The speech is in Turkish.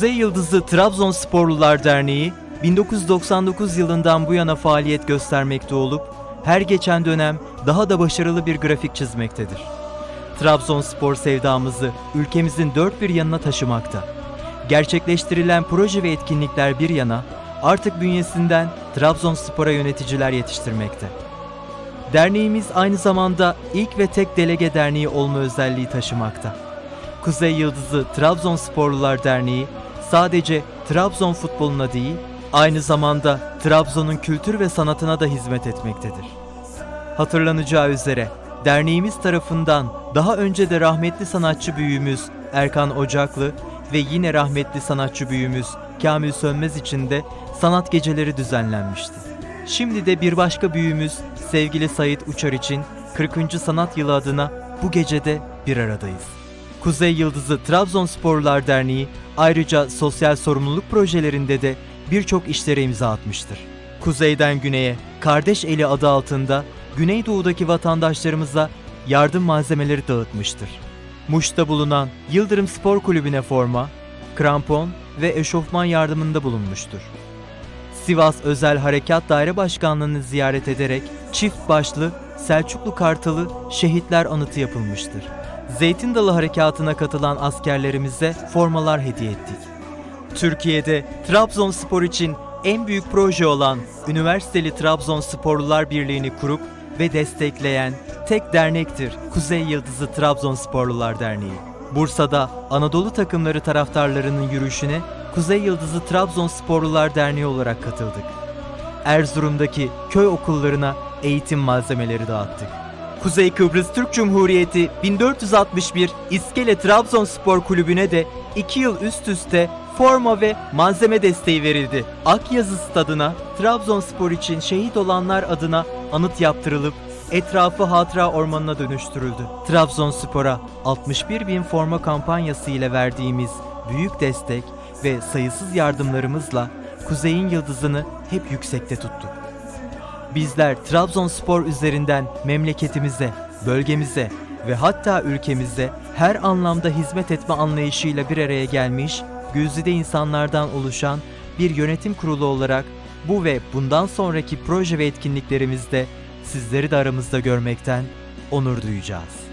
Kuzey Yıldızı Trabzonsporlular Derneği 1999 yılından bu yana faaliyet göstermekte olup her geçen dönem daha da başarılı bir grafik çizmektedir. Trabzonspor sevdamızı ülkemizin dört bir yanına taşımakta. Gerçekleştirilen proje ve etkinlikler bir yana artık bünyesinden Trabzonspor'a yöneticiler yetiştirmekte. Derneğimiz aynı zamanda ilk ve tek delege derneği olma özelliği taşımakta. Kuzey Yıldızı Trabzonsporlular Derneği sadece Trabzon futboluna değil, aynı zamanda Trabzon'un kültür ve sanatına da hizmet etmektedir. Hatırlanacağı üzere derneğimiz tarafından daha önce de rahmetli sanatçı büyüğümüz Erkan Ocaklı ve yine rahmetli sanatçı büyüğümüz Kamil Sönmez için de sanat geceleri düzenlenmişti. Şimdi de bir başka büyüğümüz sevgili Sayit Uçar için 40. Sanat Yılı adına bu gecede bir aradayız. Kuzey Yıldızı Trabzonsporlular Derneği ayrıca sosyal sorumluluk projelerinde de birçok işlere imza atmıştır. Kuzeyden güneye Kardeş Eli adı altında Güneydoğu'daki vatandaşlarımıza yardım malzemeleri dağıtmıştır. Muş'ta bulunan Yıldırım Spor Kulübü'ne forma, krampon ve eşofman yardımında bulunmuştur. Sivas Özel Harekat Daire Başkanlığı'nı ziyaret ederek çift başlı Selçuklu Kartalı Şehitler Anıtı yapılmıştır. Zeytin Dalı Harekatı'na katılan askerlerimize formalar hediye ettik. Türkiye'de Trabzonspor için en büyük proje olan Üniversiteli Trabzonsporlular Birliği'ni kurup ve destekleyen tek dernektir Kuzey Yıldızı Trabzonsporlular Derneği. Bursa'da Anadolu takımları taraftarlarının yürüyüşüne Kuzey Yıldızı Trabzonsporlular Derneği olarak katıldık. Erzurum'daki köy okullarına eğitim malzemeleri dağıttık. Kuzey Kıbrıs Türk Cumhuriyeti 1461 İskele Trabzonspor Kulübü'ne de 2 yıl üst üste forma ve malzeme desteği verildi. Akyazı Stadı'na Trabzonspor için şehit olanlar adına anıt yaptırılıp etrafı hatıra ormanına dönüştürüldü. Trabzonspor'a 61 bin forma kampanyası ile verdiğimiz büyük destek ve sayısız yardımlarımızla Kuzey'in yıldızını hep yüksekte tuttuk. Bizler Trabzonspor üzerinden memleketimize, bölgemize ve hatta ülkemize her anlamda hizmet etme anlayışıyla bir araya gelmiş, güzide insanlardan oluşan bir yönetim kurulu olarak bu ve bundan sonraki proje ve etkinliklerimizde sizleri de aramızda görmekten onur duyacağız.